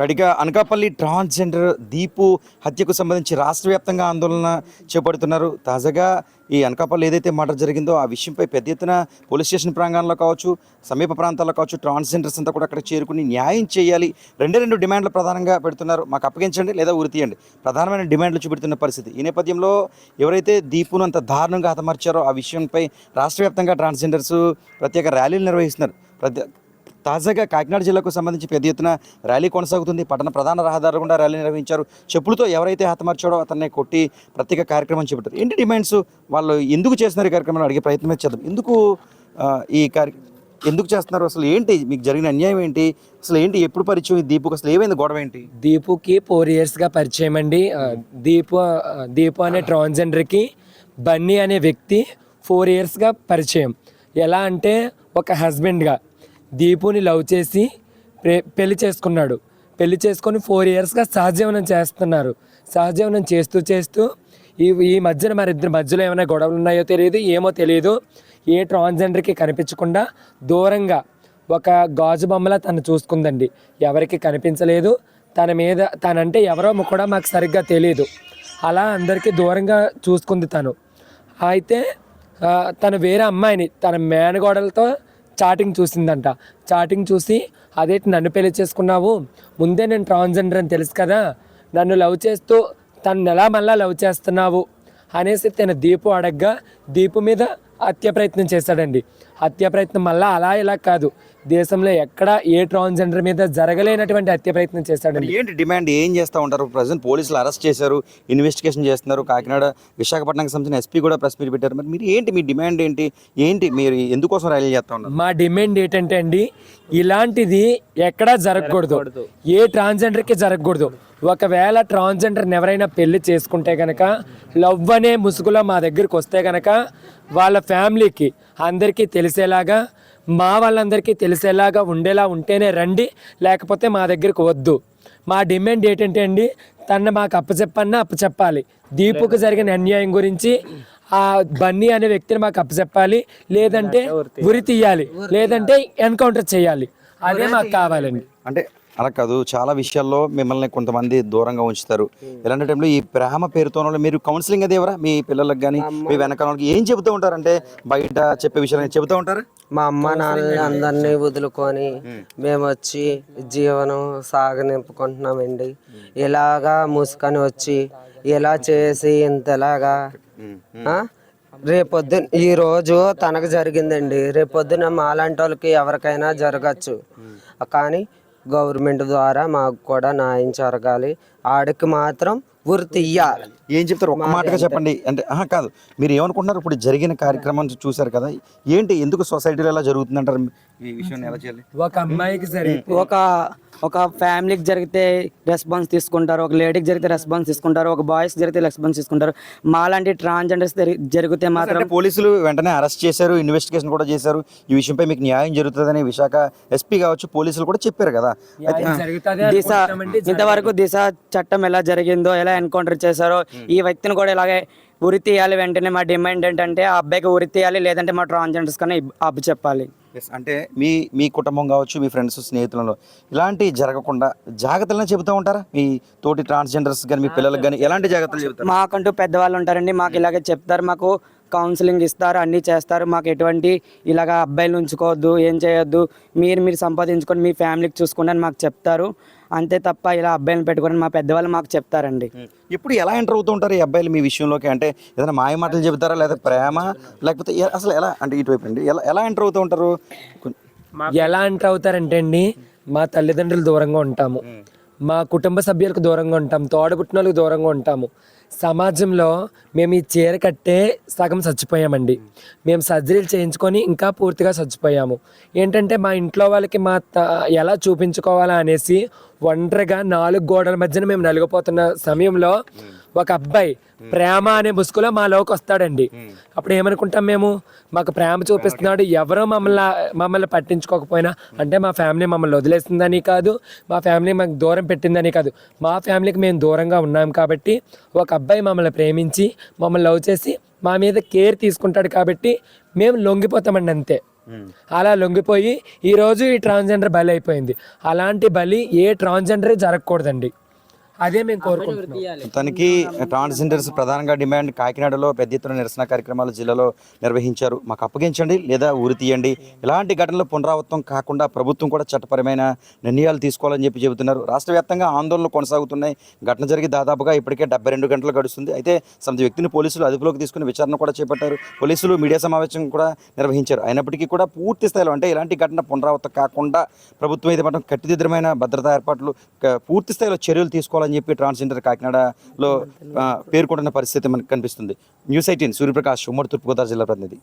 రెడీగా అనకాపల్లి ట్రాన్స్జెండర్ దీపు హత్యకు సంబంధించి రాష్ట్ర వ్యాప్తంగా ఆందోళన చేపడుతున్నారు. తాజాగా ఈ అనకాపల్లి ఏదైతే మర్డర్ జరిగిందో ఆ విషయంపై పెద్ద ఎత్తున పోలీస్ స్టేషన్ ప్రాంగణంలో కావచ్చు సమీప ప్రాంతాల్లో కావచ్చు ట్రాన్స్జెండర్స్ అంతా కూడా అక్కడ చేరుకుని న్యాయం చేయాలి. రెండే రెండు డిమాండ్లు ప్రధానంగా పెడుతున్నారు. మాకు అప్పగించండి లేదా ఉరి తీయండి. ప్రధానమైన డిమాండ్లు చూపెడుతున్న పరిస్థితి. ఈ నేపథ్యంలో ఎవరైతే దీపును అంత దారుణంగా హతమార్చారో ఆ విషయంపై రాష్ట్ర వ్యాప్తంగా ట్రాన్స్జెండర్స్ ప్రత్యేక ర్యాలీలు నిర్వహిస్తున్నారు. ప్రతి తాజాగా కాకినాడ జిల్లాకు సంబంధించి పెద్ద ఎత్తున ర్యాలీ కొనసాగుతుంది. పట్టణ ప్రధాన రహదారులు గుండా ర్యాలీ నిర్వహించారు. చెప్పులతో ఎవరైతే హతమార్చాడో అతన్ని కొట్టి ప్రత్యేక కార్యక్రమం చేపట్టారు. ఏంటి డిమాండ్స్? వాళ్ళు ఎందుకు చేస్తున్నారు ఈ అడిగే ప్రయత్నం చేద్దాం. ఎందుకు ఈ కార్య ఎందుకు చేస్తున్నారు? అసలు ఏంటి? మీకు జరిగిన అన్యాయం ఏంటి? అసలు ఏంటి? ఎప్పుడు పరిచయం దీపుకి? అసలు ఏమైంది? గొడవ ఏంటి? దీపుకి ఫోర్ ఇయర్స్గా పరిచయం అండి. దీపు దీపు అనే ట్రాన్స్జెండర్కి బన్నీ అనే వ్యక్తి ఫోర్ ఇయర్స్గా పరిచయం. ఎలా అంటే ఒక హస్బెండ్గా. దీపుని లవ్ చేసి పెళ్ళి చేసుకున్నాడు. పెళ్ళి చేసుకొని ఫోర్ ఇయర్స్గా సహజీవనం చేస్తున్నారు. సహజీవనం చేస్తూ చేస్తూ ఈ ఈ మధ్యన మరి ఇద్దరి మధ్యలో ఏమైనా గొడవలు ఉన్నాయో తెలియదు ఏమో తెలియదు. ఏ ట్రాన్స్జెండర్కి కనిపించకుండా దూరంగా ఒక గాజు బొమ్మలా తను చూసుకుందండి. ఎవరికి కనిపించలేదు. తన మీద తనంటే ఎవరో కూడా మాకు సరిగ్గా తెలియదు అలా అందరికీ దూరంగా చూసుకుంది తను. అయితే తను వేరే అమ్మాయిని తన మేనగోడలతో చాటింగ్ చూసిందంట. చాటింగ్ చూసి అదేంటి నన్ను పెళ్ళి చేసుకున్నావు. ముందే నేను ట్రాన్స్జెండర్ అని తెలుసు కదా. నన్ను లవ్ చేస్తూ తను ఎలా మళ్ళా లవ్ చేస్తున్నావు? అనేసి తన దీపు అడగ్గా దీపు మీద హత్య ప్రయత్నం చేశాడండి. హత్య ప్రయత్నం మళ్ళా అలా ఇలా కాదు. దేశంలో ఎక్కడ ఏ ట్రాన్స్జెండర్ మీద జరగలేనటువంటి హత్య ప్రయత్నం చేశాడండి. ఏంటి డిమాండ్? ఏం చేస్తూ ఉంటారు? ప్రజెంట్ పోలీసులు అరెస్ట్ చేశారు ఇన్వెస్టిగేషన్ చేస్తున్నారు. కాకినాడ విశాఖపట్నంకి సంబంధించిన ఎస్పీ కూడా ప్రెస్ మీట్ పెట్టారు. మరి మీరు ఏంటి? మీ డిమాండ్ ఏంటి? ఏంటి? మీరు ఎందుకోసం ర్యాలీ చేస్తూ ఉన్నారు? మా డిమాండ్ ఏంటంటే అండి ఇలాంటిది ఎక్కడా జరగకూడదు. ఏ ట్రాన్స్జెండర్కి జరగకూడదు. ఒకవేళ ట్రాన్స్జెండర్ని ఎవరైనా పెళ్ళి చేసుకుంటే కనుక లవ్ అనే ముసుగులో మా దగ్గరికి వస్తే కనుక వాళ్ళ ఫ్యామిలీకి అందరికీ తెలిసేలాగా మా వాళ్ళందరికీ తెలిసేలాగా ఉండేలా ఉంటేనే రండి లేకపోతే మా దగ్గరికి వద్దు. మా డిమాండ్ ఏంటంటే అండి తన మాకు అప్పచెప్పన్నా అప్పచెప్పాలి. దీపుకు జరిగిన అన్యాయం గురించి ఆ బన్నీ అనే వ్యక్తిని మాకు అప్పచెప్పాలి లేదంటే ఉరి తీయాలి? లేదంటే ఎన్కౌంటర్ చేయాలి. అదే మాకు కావాలండి. అంటే అలా కాదు చాలా విషయాల్లో మిమ్మల్ని కొంతమంది దూరంగా ఉంచుతారు. ఇలాంటి టైంలో ఈ ప్రేమ పేరుతో మీరు కౌన్సిలింగ్ అది ఎవరా? మీ పిల్లలకు కానీ మీ వెనకాల వాళ్ళకి ఏం చెబుతూ ఉంటారంటే బయట చెప్పే విషయాలు చెబుతూ ఉంటారు? మా అమ్మ నాన్నని అందరినీ వదులుకొని మేము వచ్చి జీవనం సాగనింపుకుంటున్నామండి. ఇలాగా మూసుకొని వచ్చి ఇలా చేసి ఇంతలాగా ఆ? రేపొద్దున ఈ రోజు తనకు జరిగిందండి. రేపొద్దున మాలాంటి వాళ్ళకి ఎవరికైనా జరగచ్చు. కానీ గవర్నమెంట్ ద్వారా మాకు కూడా న్యాయం జరగాలి. ఆడికి మాత్రం ఉరి తీయాలి ఏం చెప్తారు? ఒక్క మాటగా చెప్పండి. అంటే ఆహా కాదు. మీరు ఏమనుకుంటున్నారు? ఇప్పుడు జరిగిన కార్యక్రమం చూశారు కదా. ఏంటి? ఎందుకు సొసైటీలో ఎలా జరుగుతుందంటారు? ఈ విషయాన్ని ఎలా చేయాలి? ఒక అమ్మాయికి సరే ఒక ఒక ఫ్యామిలీకి జరిగితే రెస్పాన్స్ తీసుకుంటారు. ఒక లేడీకి జరిగితే రెస్పాన్స్ తీసుకుంటారు. ఒక బాయ్స్ జరిగితే రెస్పాన్స్ తీసుకుంటారు. మాలాంటి ట్రాన్స్జెండర్స్ జరిగితే మాత్రం పోలీసులు వెంటనే అరెస్ట్ చేశారు ఇన్వెస్టిగేషన్ కూడా చేశారు. ఈ విషయంపై మీకు న్యాయం జరుగుతుందని విశాఖ ఎస్పీ కావచ్చు పోలీసులు కూడా చెప్పారు కదా. దిశ ఇంతవరకు దిశ చట్టం ఎలా జరిగిందో ఎలా ఎన్కౌంటర్ చేశారో ఈ వ్యక్తిని కూడా ఇలాగే ఉరి తీయాలి వెంటనే మా డిమాండ్ ఏంటంటే ఆ అబ్బాయికి ఉరి తీయాలి లేదంటే మా ట్రాన్స్జెండర్స్ కన్నా అప్పు చెప్పాలి. అంటే మీ మీ కుటుంబం కావచ్చు మీ ఫ్రెండ్స్ స్నేహితులలో ఇలాంటి జరగకుండా జాగ్రత్తలను చెబుతూ ఉంటారా? మీ తోటి ట్రాన్స్జెండర్స్ కానీ మీ పిల్లలకు కానీ ఎలాంటి జాగ్రత్తలు చెబుతారు? మాకంటూ పెద్దవాళ్ళు ఉంటారండి మాకు ఇలాగే చెప్తారు మాకు కౌన్సిలింగ్ ఇస్తారు అన్నీ చేస్తారు మాకు ఎటువంటి ఇలాగ అబ్బాయిలు ఉంచుకోవద్దు ఏం చేయొద్దు మీరు మీరు సంపాదించుకొని మీ ఫ్యామిలీకి చూసుకోండి అని మాకు చెప్తారు. అంతే తప్ప ఇలా అబ్బాయిలను పెట్టుకొని మా పెద్దవాళ్ళు మాకు చెప్తారండి. ఇప్పుడు ఎలా ఎంటర్ అవుతూ ఉంటారు ఈ అబ్బాయిలు మీ విషయంలోకి? అంటే ఏదైనా మాయ మాటలు చెబుతారా? లేదా ప్రేమ? లేకపోతే అసలు ఎలా అంటే ఇటువైపు అండి ఎలా ఎలా ఎంటర్ అవుతూ ఉంటారు ఎలా అంటే అవుతారంటే అండి మా తల్లిదండ్రులు దూరంగా ఉంటాము. మా కుటుంబ సభ్యులకు దూరంగా ఉంటాం తోడబుట్టినోళ్ళకి దూరంగా ఉంటాము. సమాజంలో మేము ఈ చీర కట్టే సగం చచ్చిపోయామండి. మేము సర్జరీలు చేయించుకొని ఇంకా పూర్తిగా చచ్చిపోయాము. ఏంటంటే మా ఇంట్లో వాళ్ళకి మా ఎలా చూపించుకోవాలా అనేసి ఒంటరిగా నాలుగు గోడల మధ్యన మేము నలిగిపోతున్న సమయంలో ఒక అబ్బాయి ప్రేమ అనే ముసుగులో మాలోకి వస్తాడండి. అప్పుడు ఏమనుకుంటాం మేము? మాకు ప్రేమ చూపిస్తున్నాడు ఎవరో మమ్మల్ని మమ్మల్ని పట్టించుకోకపోయినా అంటే మా ఫ్యామిలీ మమ్మల్ని వదిలేసిందని కాదు మా ఫ్యామిలీ మాకు దూరం పెట్టిందని కాదు మా ఫ్యామిలీకి మేము దూరంగా ఉన్నాం కాబట్టి ఒక అబ్బాయి మమ్మల్ని ప్రేమించి మమ్మల్ని లవ్ చేసి మా మీద కేర్ తీసుకుంటాడు కాబట్టి మేము లొంగిపోతామండి అంతే. అలా లొంగిపోయి ఈరోజు ఈ ట్రాన్స్జెండర్ బలి అయిపోయింది. అలాంటి బలి ఏ ట్రాన్స్జెండరే జరగకూడదండి. అదే మేము కోరుకుంటున్నాం. తనకి ట్రాన్స్జెండర్స్ ప్రధానంగా డిమాండ్ కాకినాడలో పెద్ద ఎత్తున నిరసన కార్యక్రమాలు జిల్లాలో నిర్వహించారు. మాకు అప్పగించండి లేదా ఊరి తీయండి. ఇలాంటి ఘటనలు పునరావృతం కాకుండా ప్రభుత్వం కూడా చట్టపరమైన నిర్ణయాలు తీసుకోవాలని చెప్పి చెబుతున్నారు. రాష్ట్ర వ్యాప్తంగా ఆందోళనలు కొనసాగుతున్నాయి. ఘటన జరిగి దాదాపుగా ఇప్పటికే డెబ్బై రెండు గంటలు గడుస్తుంది. అయితే సంత వ్యక్తిని పోలీసులు అదుపులోకి తీసుకుని విచారణ కూడా చేపట్టారు. పోలీసులు మీడియా సమావేశం కూడా నిర్వహించారు. అయినప్పటికీ కూడా పూర్తి స్థాయిలో అంటే ఇలాంటి ఘటన పునరావృతం కాకుండా ప్రభుత్వం అయితే మాత్రం కట్టుదిద్దమైన భద్రతా ఏర్పాట్లు పూర్తి స్థాయిలో చర్యలు తీసుకోవాలని చెప్పి ట్రాన్స్జెండర్ కాకినాడలో ఆ, పేర్కొంటున్న పరిస్థితి మనకు కనిపిస్తుంది. న్యూస్ ఎయిటీన్ సూర్యప్రకాష్ ఉమ్మడి తూర్పుగోదావరి జిల్లా ప్రతినిధి.